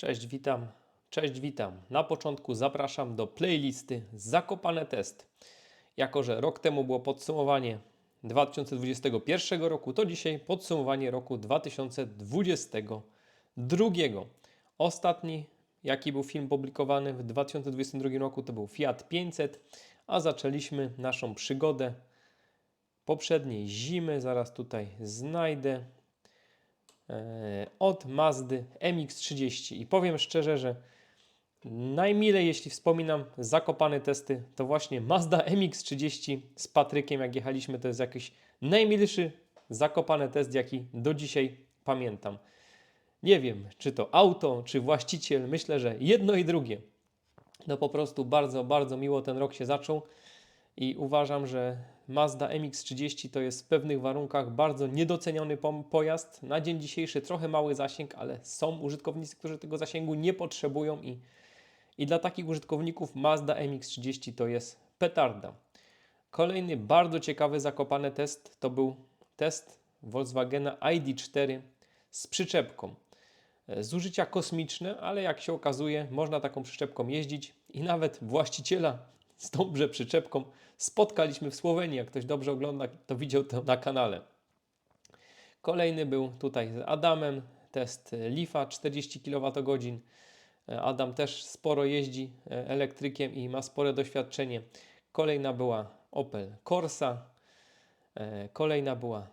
Cześć, witam. Cześć, witam. Na początku zapraszam do playlisty Zakopane Test. Jako, że rok temu było podsumowanie 2021 roku, to dzisiaj podsumowanie roku 2022. Ostatni, jaki był film publikowany w 2022 roku, to był Fiat 500, a zaczęliśmy naszą przygodę poprzedniej zimy. Zaraz tutaj znajdę od Mazdy MX-30 i powiem szczerze, że najmilej jeśli wspominam zakopane testy, to właśnie Mazda MX-30 z Patrykiem jak jechaliśmy, to jest jakiś najmilszy zakopany test, jaki do dzisiaj pamiętam. Nie wiem, czy to auto, czy właściciel, myślę, że jedno i drugie. No po prostu bardzo, bardzo miło ten rok się zaczął i uważam, że Mazda MX-30 to jest w pewnych warunkach bardzo niedoceniony pojazd. Na dzień dzisiejszy trochę mały zasięg, ale są użytkownicy, którzy tego zasięgu nie potrzebują i, i dla takich użytkowników Mazda MX-30 to jest petarda. Kolejny bardzo ciekawy zakopany test to był test Volkswagena ID4 z przyczepką. Zużycia kosmiczne, ale jak się okazuje, można taką przyczepką jeździć i nawet właściciela z tąże przyczepką spotkaliśmy w Słowenii. Jak ktoś dobrze ogląda, to widział to na kanale. Kolejny był tutaj z Adamem, test Lifa 40 kWh. Adam też sporo jeździ e, elektrykiem i ma spore doświadczenie. Kolejna była Opel Corsa. E, Kolejna była,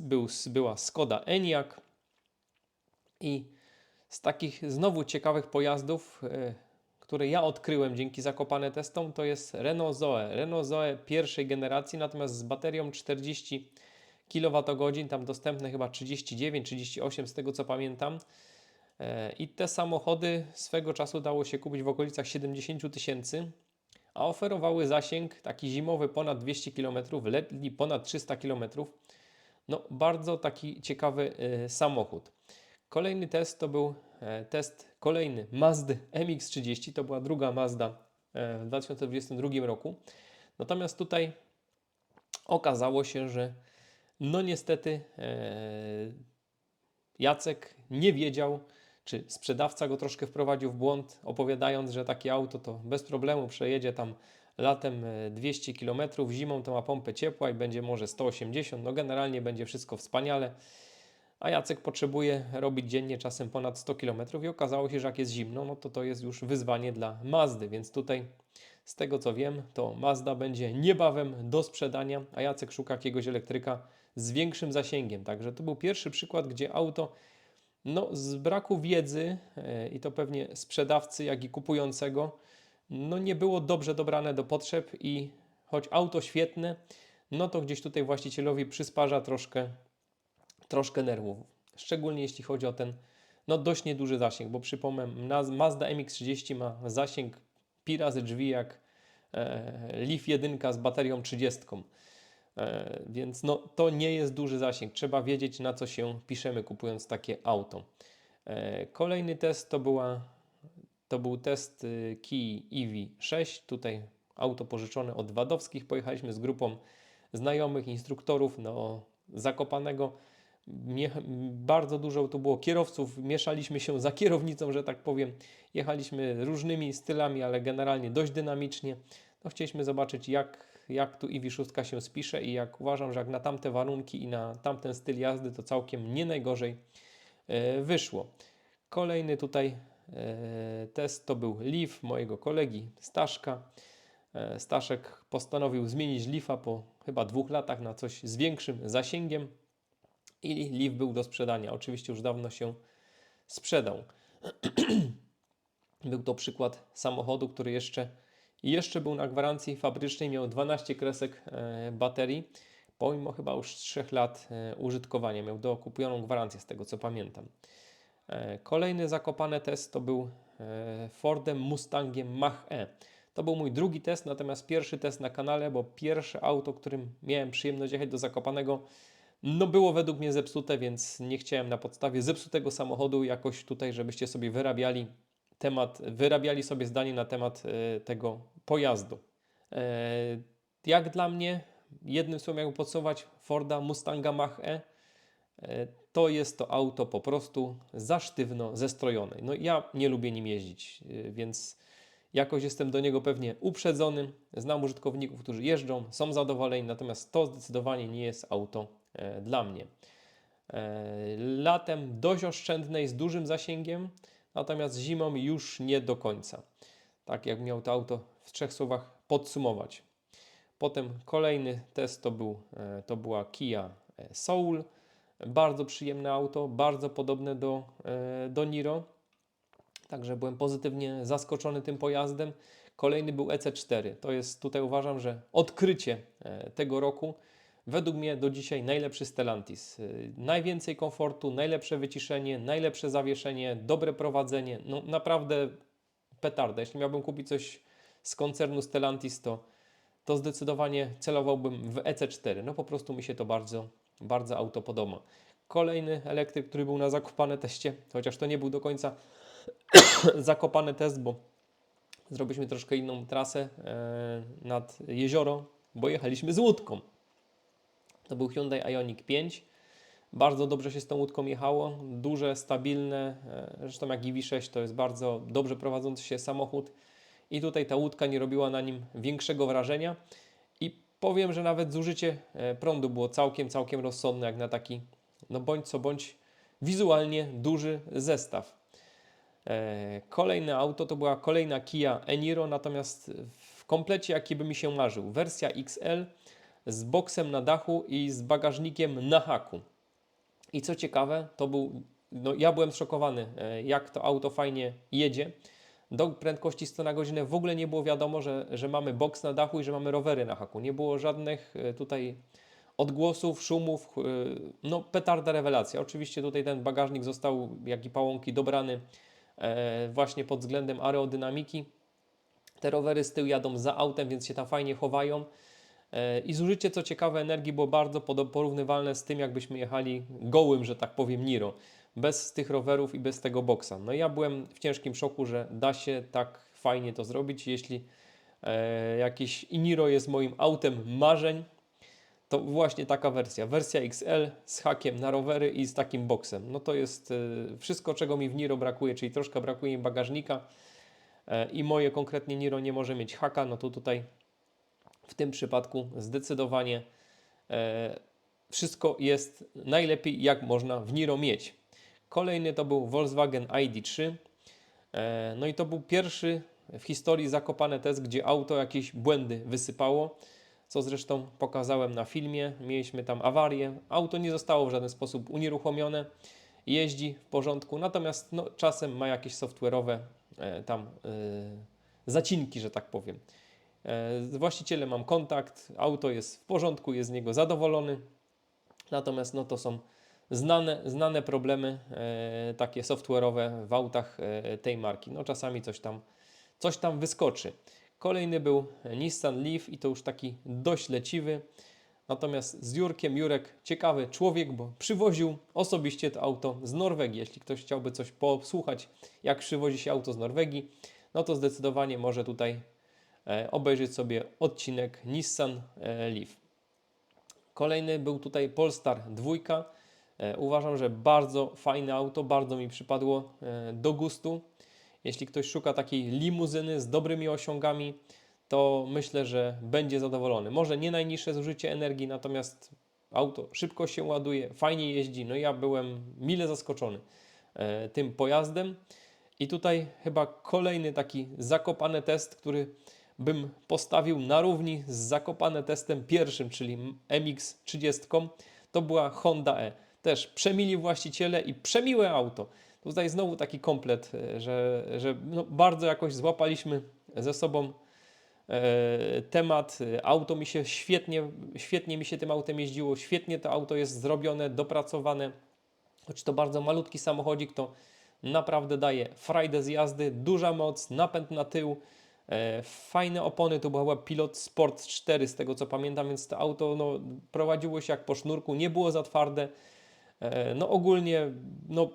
był, była Skoda Enyaq. I z takich znowu ciekawych pojazdów, e, które ja odkryłem dzięki zakopane testom, to jest Renault Zoe. Renault Zoe pierwszej generacji, natomiast z baterią 40 kWh, tam dostępne chyba 39, 38 z tego co pamiętam. E, I te samochody swego czasu dało się kupić w okolicach 70 tysięcy, a oferowały zasięg taki zimowy ponad 200 km, letni ponad 300 km. No, bardzo taki ciekawy e, samochód. Kolejny test to był e, test kolejny Mazdy MX-30. To była druga Mazda e, w 2022 roku. Natomiast tutaj okazało się, że no niestety e, Jacek nie wiedział, czy sprzedawca go troszkę wprowadził w błąd, opowiadając, że takie auto to bez problemu przejedzie tam latem e, 200 km, zimą to ma pompę ciepła i będzie może 180. No generalnie będzie wszystko wspaniale a Jacek potrzebuje robić dziennie czasem ponad 100 km i okazało się, że jak jest zimno, no to to jest już wyzwanie dla Mazdy, więc tutaj z tego co wiem, to Mazda będzie niebawem do sprzedania, a Jacek szuka jakiegoś elektryka z większym zasięgiem. Także to był pierwszy przykład, gdzie auto no, z braku wiedzy e, i to pewnie sprzedawcy, jak i kupującego, no nie było dobrze dobrane do potrzeb i choć auto świetne, no to gdzieś tutaj właścicielowi przysparza troszkę troszkę nerwów. Szczególnie jeśli chodzi o ten no dość nieduży zasięg, bo przypomnę, Mazda MX-30 ma zasięg pi razy drzwi jak e, Leaf 1 z baterią 30. E, więc no, to nie jest duży zasięg. Trzeba wiedzieć, na co się piszemy, kupując takie auto. E, kolejny test to, była, to był test y, Kia EV6. Tutaj auto pożyczone od Wadowskich. Pojechaliśmy z grupą znajomych, instruktorów no, Zakopanego. Bardzo dużo tu było kierowców, mieszaliśmy się za kierownicą, że tak powiem. Jechaliśmy różnymi stylami, ale generalnie dość dynamicznie. No, chcieliśmy zobaczyć, jak, jak tu EV6 się spisze i jak uważam, że jak na tamte warunki i na tamten styl jazdy, to całkiem nie najgorzej e, wyszło. Kolejny tutaj e, test to był Leaf mojego kolegi Staszka. E, Staszek postanowił zmienić Leafa po chyba dwóch latach na coś z większym zasięgiem i Leaf był do sprzedania. Oczywiście już dawno się sprzedał. był to przykład samochodu, który jeszcze, jeszcze był na gwarancji fabrycznej, miał 12 kresek e, baterii, pomimo chyba już 3 lat e, użytkowania. Miał dokupioną gwarancję z tego co pamiętam. E, Kolejny zakopany test to był Fordem Mustangiem Mach-E. To był mój drugi test, natomiast pierwszy test na kanale, bo pierwsze auto, którym miałem przyjemność jechać do Zakopanego, no było według mnie zepsute, więc nie chciałem na podstawie zepsutego samochodu jakoś tutaj, żebyście sobie wyrabiali temat, wyrabiali sobie zdanie na temat e, tego pojazdu. E, jak dla mnie, jednym słowem jakby podsumować Forda Mustanga Mach-E, e, to jest to auto po prostu za sztywno zestrojone. No ja nie lubię nim jeździć, więc jakoś jestem do niego pewnie uprzedzony. Znam użytkowników, którzy jeżdżą, są zadowoleni, natomiast to zdecydowanie nie jest auto dla mnie. E, Latem dość oszczędne i z dużym zasięgiem, natomiast zimą już nie do końca. Tak jak miał to auto w trzech słowach podsumować. Potem kolejny test to, był, e, to była Kia e, Soul. Bardzo przyjemne auto, bardzo podobne do, e, do Niro. Także byłem pozytywnie zaskoczony tym pojazdem. Kolejny był EC4. To jest tutaj uważam, że odkrycie e, tego roku. Według mnie do dzisiaj najlepszy Stellantis. Y, Najwięcej komfortu, najlepsze wyciszenie, najlepsze zawieszenie, dobre prowadzenie. No naprawdę petarda. Jeśli miałbym kupić coś z koncernu Stellantis, to, to zdecydowanie celowałbym w EC4. No po prostu mi się to bardzo, bardzo auto podoba. Kolejny elektryk, który był na zakopane teście, chociaż to nie był do końca zakopany test, bo zrobiliśmy troszkę inną trasę e, nad jezioro, bo jechaliśmy z łódką. To był Hyundai Ioniq 5. Bardzo dobrze się z tą łódką jechało. Duże, stabilne. e, Zresztą jak i V6 to jest bardzo dobrze prowadzący się samochód. I tutaj ta łódka nie robiła na nim większego wrażenia. I powiem, że nawet zużycie e, prądu było całkiem, całkiem rozsądne, jak na taki, no bądź co bądź, wizualnie duży zestaw. E, Kolejne auto to była kolejna Kia Eniro, natomiast w komplecie jaki by mi się marzył. Wersja XL z boksem na dachu i z bagażnikiem na haku. I co ciekawe, to był, no ja byłem zszokowany, e, jak to auto fajnie jedzie. Do prędkości 100 na godzinę w ogóle nie było wiadomo, że, że mamy boks na dachu i że mamy rowery na haku. Nie było żadnych e, tutaj odgłosów, szumów, e, no petarda rewelacja. Oczywiście tutaj ten bagażnik został, jak i pałąki, dobrany właśnie pod względem aerodynamiki. Te rowery z tyłu jadą za autem, więc się tam fajnie chowają. E, I zużycie, co ciekawe, energii było bardzo porównywalne z tym, jakbyśmy jechali gołym, że tak powiem, Niro. Bez tych rowerów i bez tego boksa. No ja byłem w ciężkim szoku, że da się tak fajnie to zrobić. Jeśli e, jakieś Niro jest moim autem marzeń, to właśnie taka wersja. Wersja XL z hakiem na rowery i z takim boksem. No to jest e, wszystko, czego mi w Niro brakuje, czyli troszkę brakuje mi bagażnika e, i moje konkretnie Niro nie może mieć haka, no to tutaj w tym przypadku zdecydowanie e, wszystko jest najlepiej, jak można w Niro mieć. Kolejny to był Volkswagen ID3. E, no i to był pierwszy w historii zakopany test, gdzie auto jakieś błędy wysypało, co zresztą pokazałem na filmie. Mieliśmy tam awarię. Auto nie zostało w żaden sposób unieruchomione, jeździ w porządku, natomiast no, czasem ma jakieś software'owe e, tam zacinki, że tak powiem. E, Z właścicielem mam kontakt, auto jest w porządku, jest z niego zadowolony. Natomiast no, to są znane, znane problemy e, takie software'owe w autach e, tej marki. No, czasami coś tam, coś tam wyskoczy. Kolejny był Nissan Leaf i to już taki dość leciwy. Natomiast z Jurkiem, Jurek ciekawy człowiek, bo przywoził osobiście to auto z Norwegii. Jeśli ktoś chciałby coś posłuchać, jak przywozi się auto z Norwegii, no to zdecydowanie może tutaj obejrzeć sobie odcinek Nissan e, Leaf. Kolejny był tutaj Polestar 2. E, Uważam, że bardzo fajne auto, bardzo mi przypadło e, do gustu. Jeśli ktoś szuka takiej limuzyny z dobrymi osiągami, to myślę, że będzie zadowolony. Może nie najniższe zużycie energii, natomiast auto szybko się ładuje, fajnie jeździ. No ja byłem mile zaskoczony e, tym pojazdem. I tutaj chyba kolejny taki zakopany test, który bym postawił na równi z zakopane testem pierwszym, czyli MX-30, to była Honda E. Też przemili właściciele i przemiłe auto. Tutaj znowu taki komplet, e, że, że no bardzo jakoś złapaliśmy ze sobą e, temat. Auto mi się świetnie, świetnie mi się tym autem jeździło, świetnie to auto jest zrobione, dopracowane. Choć to bardzo malutki samochodzik, to naprawdę daje frajdę z jazdy, duża moc, napęd na tył, fajne opony, to była chyba Pilot Sport 4 z tego co pamiętam, więc to auto no, prowadziło się jak po sznurku, nie było za twarde. E, no ogólnie no,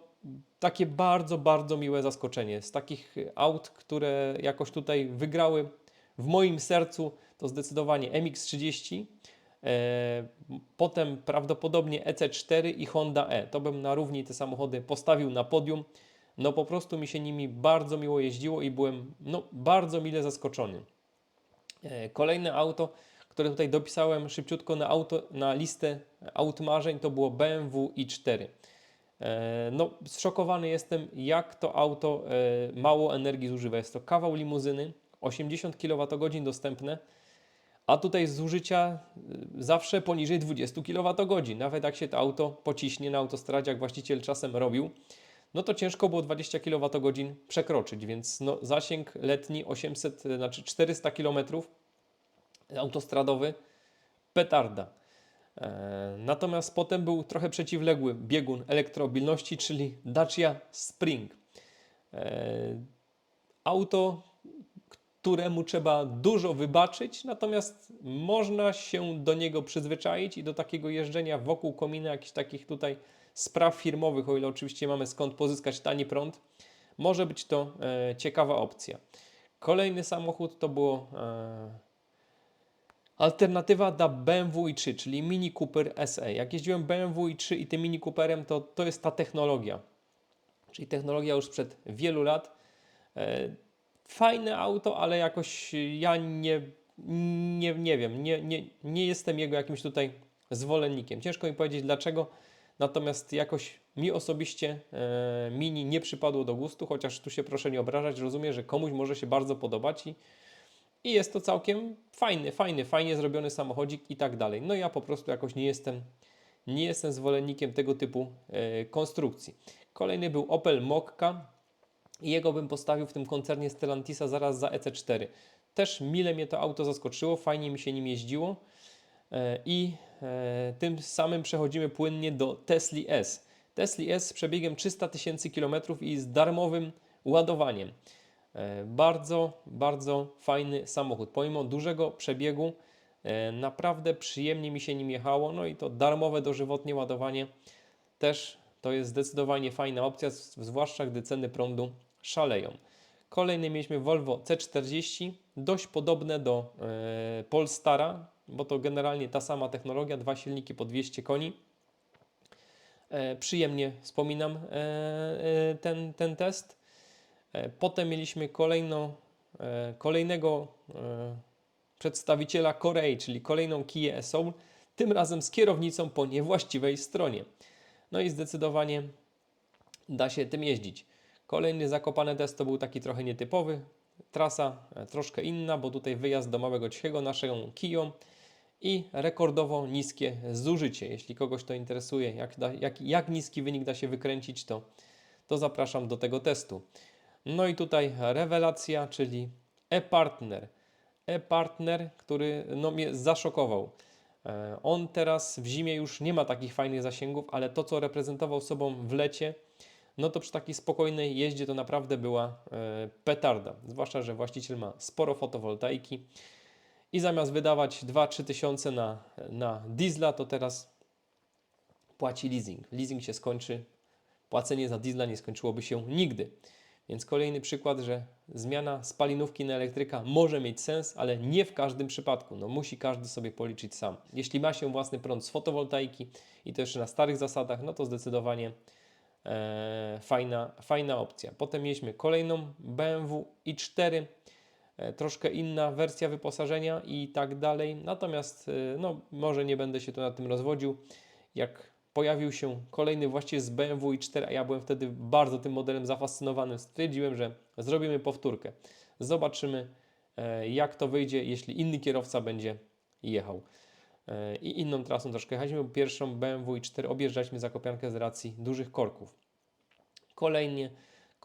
takie bardzo, bardzo miłe zaskoczenie. Z takich aut, które jakoś tutaj wygrały w moim sercu, to zdecydowanie MX-30, E, Potem prawdopodobnie EC4 i Honda E. To bym na równi te samochody postawił na podium. No po prostu mi się nimi bardzo miło jeździło i byłem no, bardzo mile zaskoczony. E, Kolejne auto, które tutaj dopisałem szybciutko na, auto, na listę aut marzeń, to było BMW i4. E, No, zszokowany jestem, jak to auto e, mało energii zużywa. Jest to kawał limuzyny, 80 kWh dostępne, a tutaj zużycia zawsze poniżej 20 kWh. Nawet jak się to auto pociśnie na autostradzie, jak właściciel czasem robił, no to ciężko było 20 kWh przekroczyć, więc no, zasięg letni 800, znaczy 400 km autostradowy, petarda. E, Natomiast potem był trochę przeciwległy biegun elektromobilności, czyli Dacia Spring. E, Auto, któremu trzeba dużo wybaczyć, natomiast można się do niego przyzwyczaić i do takiego jeżdżenia wokół komina, jakichś takich tutaj spraw firmowych, o ile oczywiście mamy skąd pozyskać tani prąd, może być to e, ciekawa opcja. Kolejny samochód to było e, Alternatywa dla BMW i3, czyli Mini Cooper SE. Jak jeździłem BMW i3 i tym Mini Cooperem, to to jest ta technologia. Czyli technologia już sprzed wielu lat. E, Fajne auto, ale jakoś ja nie, nie, nie wiem, nie, nie, nie jestem jego jakimś tutaj zwolennikiem. Ciężko mi powiedzieć dlaczego, natomiast jakoś mi osobiście e, Mini nie przypadło do gustu, chociaż tu się proszę nie obrażać, rozumiem, że komuś może się bardzo podobać i i jest to całkiem fajny, fajny, fajnie zrobiony samochodzik i tak dalej. No ja po prostu jakoś nie jestem, nie jestem zwolennikiem tego typu e, konstrukcji. Kolejny był Opel Mokka i jego bym postawił w tym koncernie Stellantisa zaraz za EC4. Też mile mnie to auto zaskoczyło, fajnie mi się nim jeździło i e, tym samym przechodzimy płynnie do Tesla S. Tesla S z przebiegiem 300 tysięcy kilometrów i z darmowym ładowaniem. E, Bardzo, bardzo fajny samochód. Pomimo dużego przebiegu, e, naprawdę przyjemnie mi się nim jechało. No i to darmowe dożywotnie ładowanie też to jest zdecydowanie fajna opcja, zwłaszcza gdy ceny prądu szaleją. Kolejny mieliśmy Volvo C40, dość podobne do e, Polestara, bo to generalnie ta sama technologia, dwa silniki po 200 koni. E, przyjemnie wspominam e, e, ten, ten test. E, Potem mieliśmy kolejną, e, kolejnego e, przedstawiciela Korei, czyli kolejną Kia e-Soul, tym razem z kierownicą po niewłaściwej stronie. No i zdecydowanie da się tym jeździć. Kolejny zakopany test to był taki trochę nietypowy. Trasa e, troszkę inna, bo tutaj wyjazd do Małego Cichego naszą Kiją i rekordowo niskie zużycie. Jeśli kogoś to interesuje, jak, da, jak, jak niski wynik da się wykręcić, to, to zapraszam do tego testu. No i tutaj rewelacja, czyli e-partner. E-partner, który no, mnie zaszokował. E, On teraz w zimie już nie ma takich fajnych zasięgów, ale to, co reprezentował sobą w lecie, no to przy takiej spokojnej jeździe to naprawdę była e, petarda. Zwłaszcza, że właściciel ma sporo fotowoltaiki i zamiast wydawać 2-3 tysiące na, na diesla, to teraz płaci leasing. Leasing się skończy, płacenie za diesla nie skończyłoby się nigdy. Więc kolejny przykład, że zmiana spalinówki na elektryka może mieć sens, ale nie w każdym przypadku. No, musi każdy sobie policzyć sam. Jeśli ma się własny prąd z fotowoltaiki i to jeszcze na starych zasadach, no to zdecydowanie e, fajna, fajna opcja. Potem mieliśmy kolejną BMW i4, e, troszkę inna wersja wyposażenia i tak dalej. Natomiast e, no, może nie będę się tu nad tym rozwodził. Jak pojawił się kolejny właściciel z BMW i4, a ja byłem wtedy bardzo tym modelem zafascynowany, stwierdziłem, że zrobimy powtórkę. Zobaczymy, e, jak to wyjdzie, jeśli inny kierowca będzie jechał. E, I inną trasą troszkę jechaliśmy, pierwszą BMW i4 objeżdżaliśmy Zakopiankę z racji dużych korków. Kolejnie,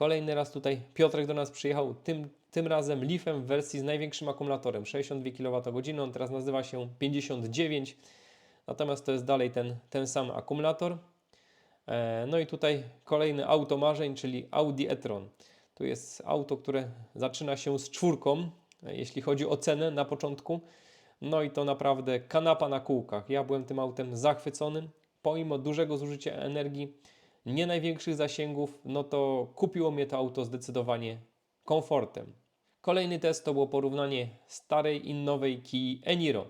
kolejny raz tutaj Piotrek do nas przyjechał, tym, tym razem Leafem w wersji z największym akumulatorem, 62 kWh, on teraz nazywa się 59 Natomiast to jest dalej ten, ten sam akumulator. E, No i tutaj kolejny auto marzeń, czyli Audi e-tron. Tu jest auto, które zaczyna się z czwórką, e, jeśli chodzi o cenę na początku. No i to naprawdę kanapa na kółkach. Ja byłem tym autem zachwycony. Pomimo dużego zużycia energii, nie największych zasięgów, no to kupiło mnie to auto zdecydowanie komfortem. Kolejny test to było porównanie starej i nowej Kii Eniro.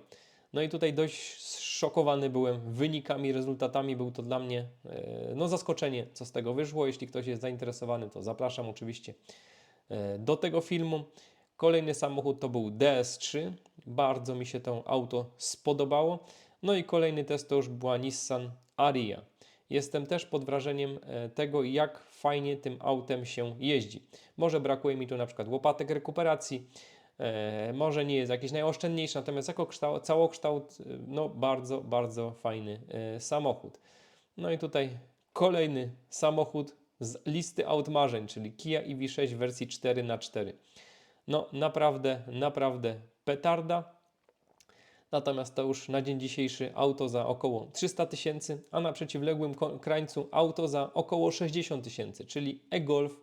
No i tutaj dość zszokowany byłem wynikami, rezultatami. Był to dla mnie e, no, zaskoczenie, co z tego wyszło. Jeśli ktoś jest zainteresowany, to zapraszam oczywiście e, do tego filmu. Kolejny samochód to był DS3. Bardzo mi się to auto spodobało. No i kolejny test to już była Nissan Aria. Jestem też pod wrażeniem e, tego, jak fajnie tym autem się jeździ. Może brakuje mi tu na przykład łopatek rekuperacji, e, może nie jest jakiś najoszczędniejszy, natomiast jako kształt, całokształt, e, no bardzo, bardzo fajny samochód. No i tutaj kolejny samochód z listy aut marzeń, czyli Kia EV6 w wersji 4x4. No naprawdę, naprawdę petarda. Natomiast to już na dzień dzisiejszy auto za około 300 tysięcy, a na przeciwległym krańcu auto za około 60 tysięcy, czyli e-Golf.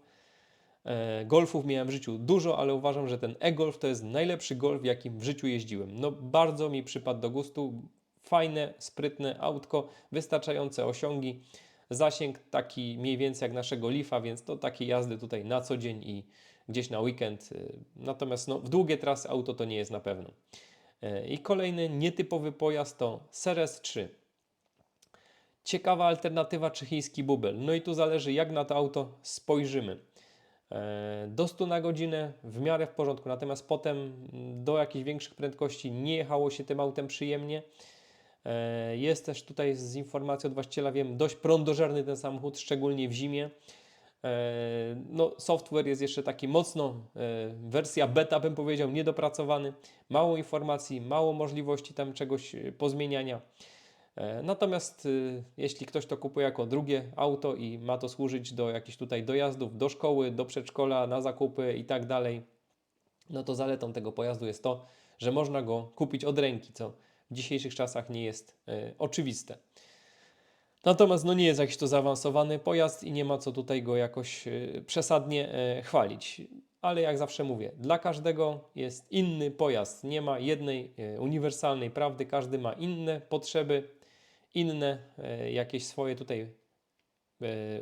E, golfów miałem w życiu dużo, ale uważam, że ten e-Golf to jest najlepszy golf, jakim w życiu jeździłem. No bardzo mi przypadł do gustu. Fajne, sprytne autko, wystarczające osiągi, zasięg taki mniej więcej jak naszego Leafa, więc to takie jazdy tutaj na co dzień i gdzieś na weekend. Y, Natomiast no, w długie trasy auto to nie jest na pewno. E, I kolejny nietypowy pojazd to Ceres 3. Ciekawa alternatywa czy chiński bubel. No i tu zależy jak na to auto spojrzymy. E, Do 100 na godzinę w miarę w porządku, natomiast potem mm, do jakichś większych prędkości nie jechało się tym autem przyjemnie. E, Jest też tutaj z informacji od właściciela, wiem, dość prądożerny ten samochód, szczególnie w zimie. E, No, software jest jeszcze taki mocno, e, wersja beta bym powiedział, niedopracowany. Mało informacji, mało możliwości tam czegoś e, pozmieniania. Natomiast jeśli ktoś to kupuje jako drugie auto i ma to służyć do jakichś tutaj dojazdów do szkoły, do przedszkola, na zakupy i tak dalej, no to zaletą tego pojazdu jest to, że można go kupić od ręki, co w dzisiejszych czasach nie jest oczywiste. Natomiast no nie jest jakiś to zaawansowany pojazd i nie ma co tutaj go jakoś e, przesadnie e, chwalić. Ale jak zawsze mówię, dla każdego jest inny pojazd. Nie ma jednej e, uniwersalnej prawdy, każdy ma inne potrzeby, inne jakieś swoje tutaj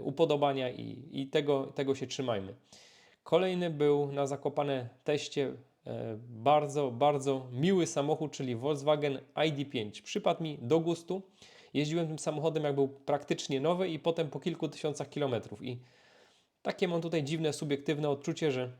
upodobania i, i tego, tego się trzymajmy. Kolejny był na Zakopane teście bardzo, bardzo miły samochód, czyli Volkswagen ID5. Przypadł mi do gustu. Jeździłem tym samochodem, jak był praktycznie nowy i potem po kilku tysiącach kilometrów. I takie mam tutaj dziwne, subiektywne odczucie, że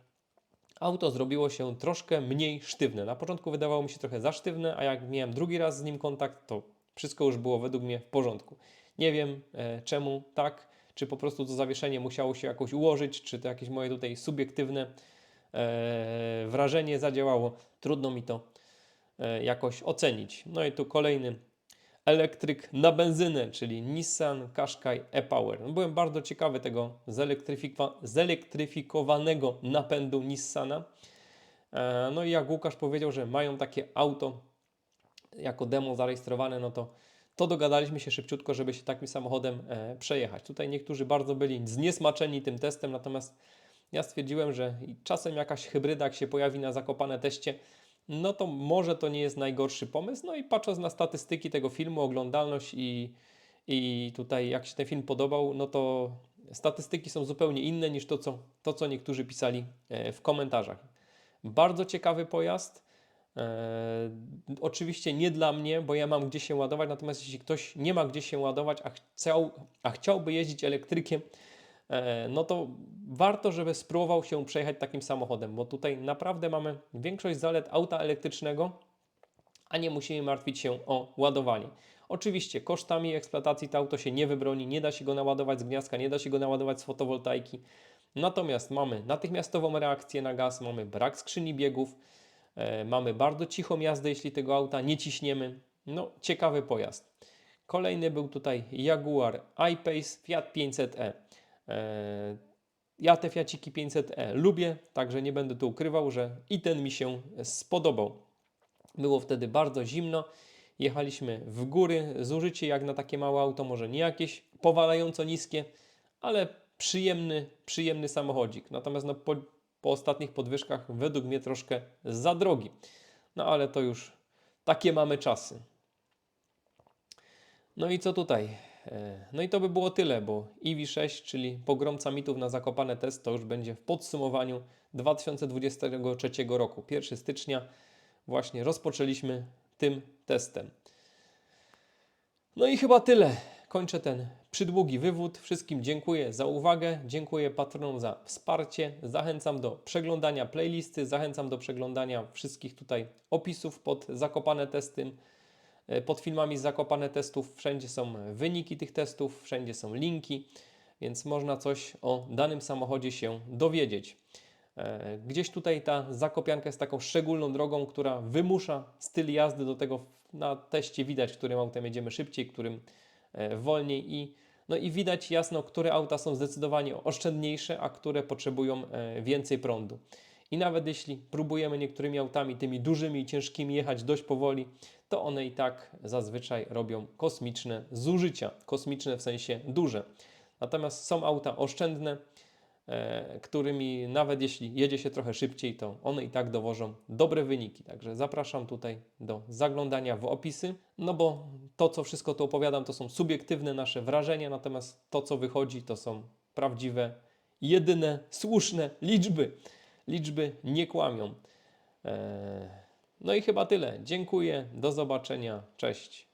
auto zrobiło się troszkę mniej sztywne. Na początku wydawało mi się trochę za sztywne, a jak miałem drugi raz z nim kontakt, to wszystko już było według mnie w porządku. Nie wiem e, czemu tak, czy po prostu to zawieszenie musiało się jakoś ułożyć, czy to jakieś moje tutaj subiektywne e, wrażenie zadziałało. Trudno mi to e, jakoś ocenić. No i tu kolejny elektryk na benzynę, czyli Nissan Qashqai e-Power. No, byłem bardzo ciekawy tego zelektryfikowanego napędu Nissana. E, No i jak Łukasz powiedział, że mają takie auto jako demo zarejestrowane, no to, to dogadaliśmy się szybciutko, żeby się takim samochodem e, przejechać. Tutaj niektórzy bardzo byli zniesmaczeni tym testem, natomiast ja stwierdziłem, że czasem jakaś hybryda, jak się pojawi na zakopane teście, no to może to nie jest najgorszy pomysł. No i patrząc na statystyki tego filmu, oglądalność i, i tutaj jak się ten film podobał, no to statystyki są zupełnie inne niż to, co, to, co niektórzy pisali e, w komentarzach. Bardzo ciekawy pojazd. E, oczywiście nie dla mnie, bo ja mam gdzie się ładować, natomiast jeśli ktoś nie ma gdzie się ładować, a, chciał, a chciałby jeździć elektrykiem, no to warto, żeby spróbował się przejechać takim samochodem, bo tutaj naprawdę mamy większość zalet auta elektrycznego, a nie musimy martwić się o ładowanie. Oczywiście kosztami eksploatacji to auto się nie wybroni, nie da się go naładować z gniazdka, nie da się go naładować z fotowoltaiki. Natomiast mamy natychmiastową reakcję na gaz, mamy brak skrzyni biegów, e, mamy bardzo cichą jazdę, jeśli tego auta nie ciśniemy. No, ciekawy pojazd. Kolejny był tutaj Jaguar I-Pace Fiat 500e. E, ja te Fiaciki 500e lubię, także nie będę tu ukrywał, że i ten mi się spodobał. Było wtedy bardzo zimno. Jechaliśmy w góry, zużycie jak na takie małe auto, może nie jakieś powalająco niskie, ale przyjemny, przyjemny samochodzik. Natomiast no, po, po ostatnich podwyżkach według mnie troszkę za drogi. No ale to już takie mamy czasy. No i co tutaj? E, No i to by było tyle, bo EV6, czyli pogromca mitów na zakopane test, to już będzie w podsumowaniu 2023 roku. 1 stycznia właśnie rozpoczęliśmy tym testem. No i chyba tyle. Kończę ten przydługi wywód. Wszystkim dziękuję za uwagę, dziękuję patronom za wsparcie. Zachęcam do przeglądania playlisty, zachęcam do przeglądania wszystkich tutaj opisów pod zakopane testy. E, Pod filmami zakopane testów wszędzie są wyniki tych testów, wszędzie są linki, więc można coś o danym samochodzie się dowiedzieć. E, Gdzieś tutaj ta zakopianka jest taką szczególną drogą, która wymusza styl jazdy do tego na teście widać, którym autem jedziemy szybciej, którym e, wolniej i, no i widać jasno, które auta są zdecydowanie oszczędniejsze, a które potrzebują więcej prądu. I nawet jeśli próbujemy niektórymi autami, tymi dużymi i ciężkimi jechać dość powoli, to one i tak zazwyczaj robią kosmiczne zużycia. Kosmiczne w sensie duże. Natomiast są auta oszczędne, e, którymi nawet jeśli jedzie się trochę szybciej, to one i tak dowożą dobre wyniki. Także zapraszam tutaj do zaglądania w opisy, no bo to, co wszystko tu opowiadam, to są subiektywne nasze wrażenia, natomiast to, co wychodzi, to są prawdziwe, jedyne, słuszne liczby. Liczby nie kłamią. E, No i chyba tyle. Dziękuję, do zobaczenia, cześć.